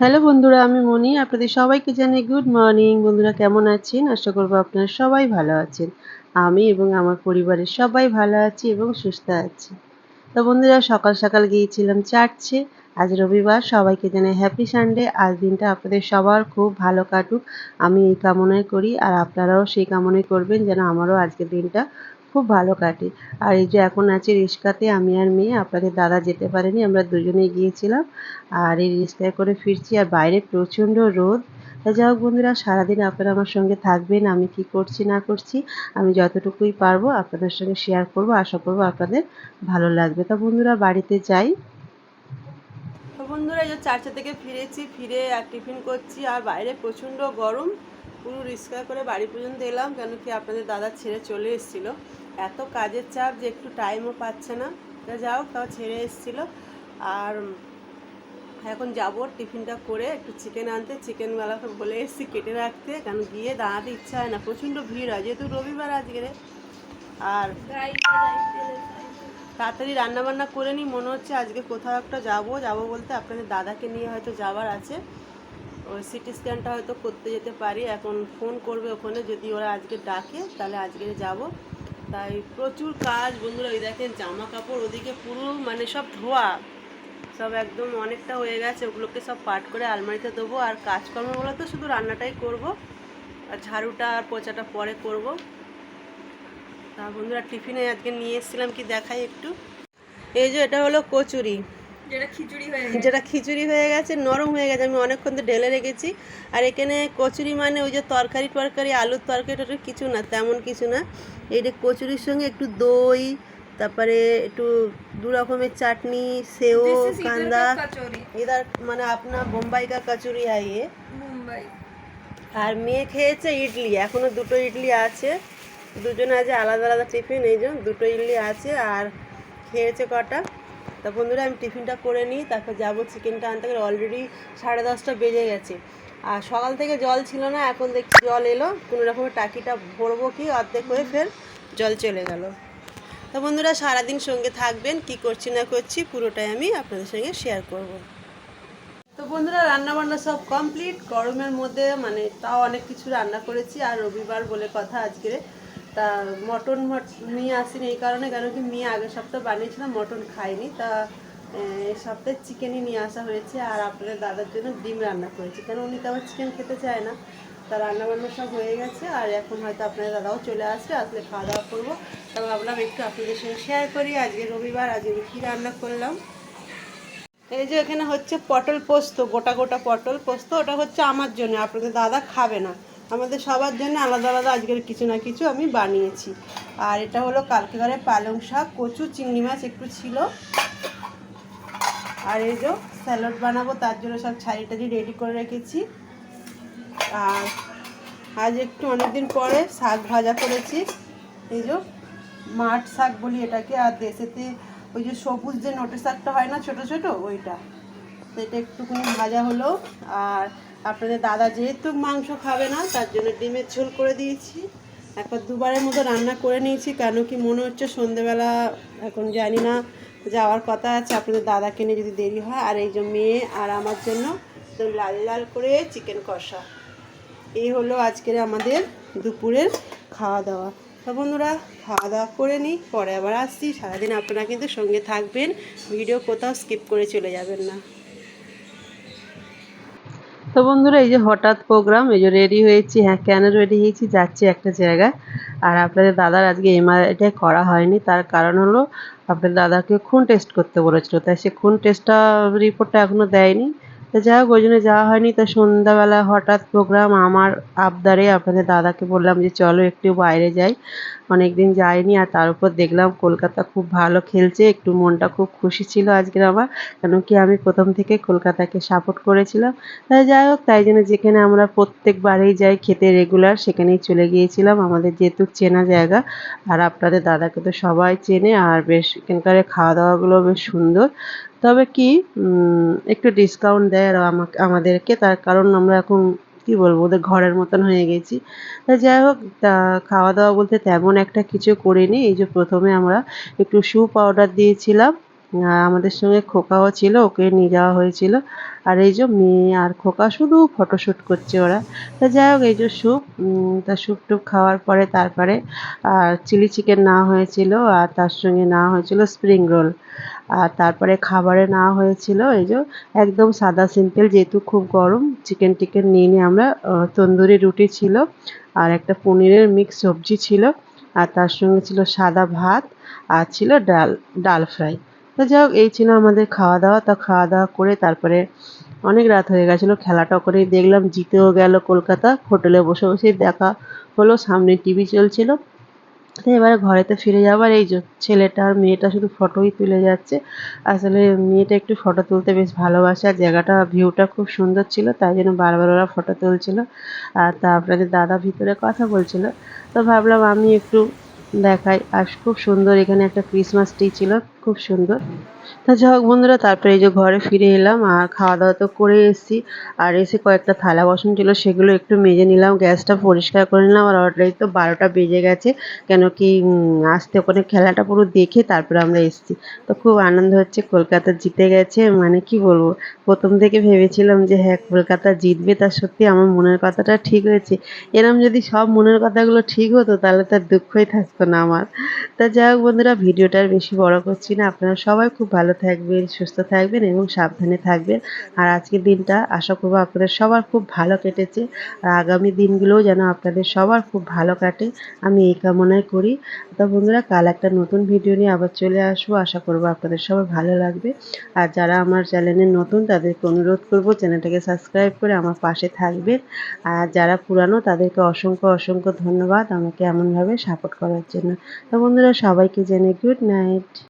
Hello বন্ধুরা, আমি মনি। আপনাদের সবাইকে জানাই গুড মর্নিং বন্ধুরা, কেমন আছেন? আশা করব আপনারা সবাই ভালো আছেন। আমি এবং আমার পরিবারের সবাই ভালো আছি এবং সুস্থ আছি। তো বন্ধুরা, সকাল সকাল গিয়েছিলাম চার্চে। আজ রবিবার, সবাইকে জানাই হ্যাপি সানডে আজ দিনটা আপনাদের সবার খুব ভালো কাটুক। আমি এই কামনাই করি, আর আপনারাও সেই কামনাই করবেন যেন আমারও আজকের দিনটা খুব ভালো কাটে। আর এই যে এখন আছে রিস্কাতে আমি আর মেয়ে, আপনাদের দাদা যেতে পারেনি, আমরা দুজনেই গিয়েছিলাম। আর এই রিস্কায় করে ফিরছি, আর বাইরে প্রচণ্ড রোদ। তা যাই হোক বন্ধুরা, সারাদিন আপনারা আমার সঙ্গে থাকবেন, আমি কি করছি না করছি, আমি যতটুকুই পারব আপনাদের সঙ্গে শেয়ার করব, আশা করব আপনাদের ভালো লাগবে। তা বন্ধুরা, বাড়িতে যাই। তো বন্ধুরা, এই যে চারটে থেকে ফিরেছি, ফিরে আর টিফিন করছি, আর বাইরে প্রচণ্ড গরম। পুরো রিক্সা করে বাড়ি পর্যন্ত এলাম, কেন কি আপনাদের দাদা ছেড়ে চলে এসেছিল। এত কাজের চাপ যে একটু টাইমও পাচ্ছে না। তা যাও তাও ছেড়ে এসেছিল। আর এখন যাব টিফিনটা করে একটু চিকেন আনতে। চিকেনওয়ালাকে বলে এসেছি কেটে রাখতে, কারণ গিয়ে দাঁড়াতে ইচ্ছা হয় না। প্রচণ্ড ভিড় হয়, যেহেতু রবিবার আজকে। আর তাড়াতাড়ি রান্না বান্না করে নিই মনে হচ্ছে আজকে কোথাও একটা যাব। যাব বলতে আপনাদের দাদাকে নিয়ে হয়তো যাবার আছে। ওই সিটি স্ক্যানটা হয়তো করতে যেতে পারি। এখন ফোন করবে ওখানে, যদি ওরা আজকে ডাকে, তাহলে আজকে যাব। তাই প্রচুর কাজ, বন্ধুরা ওই দেখেন জামা কাপড় ওদিকে পুরো মানে সব ধোয়া। সব একদম অনেকটা হয়ে গেছে, ওগুলোকে সব পাট করে আলমারিতে দেবো। আর কাজকর্মগুলো তো শুধু রান্নাটাই করব, আর ঝাড়ুটা আর পোচাটা পরে করব। তা বন্ধুরা, টিফিনে আজকে নিয়ে এসেছিলাম কি দেখাই একটু। এই যে, এটা হলো কচুরি। যেটা খিচুড়ি হয়ে গেছে। নরম হয়ে গেছে আমি অনেকক্ষণ তো ঢেলে রেখেছি। আর এখানে কচুরি মানে ওই যে তরকারি টরকারি আলুর তরকারি টরকারি কিছু না তেমন কিছু না। এইটা কচুরির সঙ্গে একটু দই তারপরে একটু দু রকমের চাটনি সেও কান্দা। এদার মানে আপনার বোম্বাই কা কচুরি আইয়ে আর মেয়ে খেয়েছে ইডলি এখনও দুটো ইডলি আছে। দুজনে আছে আলাদা আলাদা টিফিন এই জন্য দুটো ইডলি আছে। আর খেয়েছে কটা? তা বন্ধুরা, আমি টিফিনটা করে নিই, তারপর যাব চিকেনটা আনতে গেলে অলরেডি সাড়ে দশটা বেজে গেছে। আর সকাল থেকে জল ছিল না, এখন দেখছি জল এলো, কোনো রকমের টাকিটা ভরবো কি, অর্ধেক হয়ে ফের জল চলে গেল। তো বন্ধুরা, সারাদিন সঙ্গে থাকবেন, কি করছি না করছি, পুরোটাই আমি আপনাদের সঙ্গে শেয়ার করব। তো বন্ধুরা রান্না বান্না সব কমপ্লিট গরমের মধ্যে মানে তাও অনেক কিছু রান্না করেছি, আর রবিবার বলে কথা আজকে। তা মটন মট- নিয়ে আসিনি এই কারণে কেন কি মেয়ে আগের সপ্তাহ বানিয়েছিলাম, মটন খাইনি। তা এই সপ্তাহে চিকেনই নিয়ে আসা হয়েছে, আর আপনাদের দাদার জন্য ডিম রান্না করেছি। কেন উনি তো আবার চিকেন খেতে চায় না। তা রান্না বান্না সব হয়ে গেছে, আর এখন হয়তো আপনাদের দাদাও চলে আসবে, আসলে খাওয়া দাওয়া করব। তা ভাবলাম একটু আপনাদের সঙ্গে শেয়ার করি, আজকে রবিবার, আজকে কী রান্না করলাম। এই যে এখানে হচ্ছে পটল পোস্ত, গোটা গোটা পটল পোস্ত, ওটা হচ্ছে আমার জন্য, আপনাদের দাদা খাবে না। আমাদের সবার জন্য আলাদা আলাদা আজকের কিছু না কিছু আমি বানিয়েছি। আর এটা হলো কালকে ঘরে পালং শাক, কচু, চিংড়ি মাছ একটু ছিল। আর এই যে স্যালাড বানাবো, তার জন্য সব ছাড়ি টাড়ি রেডি করে রেখেছি। আর আজ একটু অনেকদিন পরে শাক ভাজা করেছি। এই যে মাঠ শাক বলি এটাকে, আর দেশেতে ওই যে সবুজ যে নোটে শাকটা হয় না, ছোট ছোট, ওইটা। সেটা একটুখানি ভাজা হলো। আর আপনাদের দাদা যেহেতু মাংস খাবে না, তার জন্য ডিমের ঝোল করে দিয়েছি। একবার দুবারের মতো রান্না করে নিয়েছি, কেন কি মনে হচ্ছে সন্ধেবেলা, এখন জানি না, যাওয়ার কথা আছে, আপনাদের দাদাকে নিয়ে যদি দেরি হয়, আর এই যে মেয়ে আর আমার জন্য একদম লাল লাল করে চিকেন কষা। এই হলো আজকের আমাদের দুপুরের খাওয়া দাওয়া তো বন্ধুরা খাওয়া দাওয়া করে নিই, পরে আবার আসছি। সারাদিন আপনারা কিন্তু সঙ্গে থাকবেন, ভিডিও কোথাও স্কিপ করে চলে যাবেন না। তো বন্ধুরা, এই যে হঠাৎ প্রোগ্রাম এই যে রেডি হয়েছি। হ্যাঁ কেন রেডি হয়েছি? যাচ্ছি একটা জায়গায়। আর আপনাদের দাদার আজকে এমআরআইটা করা হয়নি। তার কারণ হলো আপনার দাদাকে খুন টেস্ট করতে বলেছিল। তাই সে খুন টেস্টটা রিপোর্টটা এখনও দেয়নি। তো যাই হোক, ওই জন্য যাওয়া হয়নি। তা সন্ধ্যাবেলা হঠাৎ প্রোগ্রাম আমার আবদারে, আপনাদের দাদাকে বললাম যে, চলো একটু বাইরে যাই। অনেক দিন যাইনি আর তার উপর দেখলাম কলকাতা খুব ভালো খেলছে, একটু মনটা খুব খুশি ছিল আজকের আমার, কেন কি আমি প্রথম থেকে কলকাতাকে সাপোর্ট করেছিলাম। তাই যাই হোক, তাই জন্য যেখানে আমরা প্রত্যেকবারেই যাই খেতে রেগুলার সেখানেই চলে গিয়েছিলাম। আমাদের যেহেতু চেনা জায়গা, আর আপনাদের দাদাকে তো সবাই চেনে, আর বেশ এখানকার খাওয়া দাওয়াগুলো বেশ সুন্দর। তবে কি একটু ডিসকাউন্ট দেয় আর আমাকে, আমাদেরকে, তার কারণ আমরা এখন, কি বলব, ওদের ঘরের মতন হয়ে গেছি। তা যাই হোক, তা খাওয়া দাওয়া বলতে তেমন একটা কিছু করিনি। এই যে প্রথমে আমরা একটু শু পাউডার দিয়েছিলাম। আমাদের সঙ্গে খোকাও ছিল, ওকে নিয়ে যাওয়া হয়েছিল। আর এই যে মেয়ে আর খোকা শুধু ফটোশ্যুট করছে ওরা। তা যাই হোক, এই যে স্যুপ তা স্যুপ টুপ খাওয়ার পরে তারপরে আর চিলি চিকেন নেওয়া হয়েছিল আর তার সঙ্গে নেওয়া হয়েছিল স্প্রিং রোল আর তারপরে খাবারে নেওয়া হয়েছিল এই যে একদম সাদা সিম্পল যেহেতু খুব গরম চিকেন টিকেন নিয়ে নিয়ে আমরা তন্দুরি রুটি ছিল আর একটা পনিরের মিক্স সবজি ছিল। আর তার সঙ্গে ছিল সাদা ভাত আর ছিল ডাল ডাল ফ্রাই। তো যাই হোক, এই ছিল আমাদের খাওয়া দাওয়া তা খাওয়া দাওয়া করে তারপরে অনেক রাত হয়ে গেছিল, খেলাটা করেই দেখলাম, জিতেও গেল কলকাতা। হোটেলে বসে বসে দেখা হলো, সামনে টিভি চলছিল। তো এবারে ঘরেতে ফিরে যাবার এই ছেলেটা আর মেয়েটা শুধু ফটোই তুলে যাচ্ছে। আসলে মেয়েটা একটু ফটো তুলতে বেশ ভালোবাসে, আর জায়গাটা, ভিউটা খুব সুন্দর ছিল, তাই জন্য বারবার ওরা ফটো তুলছিল। আর তা আপনাদের দাদা ভিতরে কথা বলছিল, তো ভাবলাম আমি একটু দেখাই। আর খুব সুন্দর এখানে একটা ক্রিসমাস ট্রি ছিল খুব সুন্দর। তা যাই হোক বন্ধুরা, তারপরে এই যে ঘরে ফিরে এলাম আর খাওয়া দাওয়া তো করে এসেছি। আর এসে কয়েকটা থালা বাসন ছিল, সেগুলো একটু মেজে নিলাম, গ্যাসটা পরিষ্কার করে নিলাম আর অলরেডি তো বারোটা বেজে গেছে। কেন কি আসতে ওখানে খেলাটা পুরো দেখে তারপরে আমরা এসেছি। তো খুব আনন্দ হচ্ছে, কলকাতা জিতে গেছে মানে কি বলব? প্রথম থেকে ভেবেছিলাম যে হ্যাঁ কলকাতা জিতবে, তা সত্যি আমার মনের কথাটা ঠিক হয়েছে। এরম যদি সব মনের কথাগুলো ঠিক হতো, তাহলে তার দুঃখই থাকতো না আমার। তা যাই হোক বন্ধুরা, ভিডিওটা আর বেশি বড় করছি না। আপনারা সবাই খুব ভালো থাকবেন, সুস্থ থাকবেন এবং সাবধানে থাকবেন। আর আজকের দিনটা আশা করব আপনাদের সবার খুব ভালো কেটেছে। আর আগামী দিনগুলোও যেন আপনাদের সবার খুব ভালো কাটে, আমি এই কামনাই করি। তো বন্ধুরা, কাল একটা নতুন ভিডিও নিয়ে আবার চলে আসব। আশা করব আপনাদের সবার ভালো লাগবে। আর যারা আমার চ্যানেলে নতুন, তাদেরকে অনুরোধ করব চ্যানেলটাকে সাবস্ক্রাইব করে আমার পাশে থাকবেন। আর যারা পুরানো, তাদেরকে অসংখ্য অসংখ্য ধন্যবাদ আমাকে এমনভাবে সাপোর্ট করার জন্য। তো বন্ধুরা, সবাইকে জেনে গুড নাইট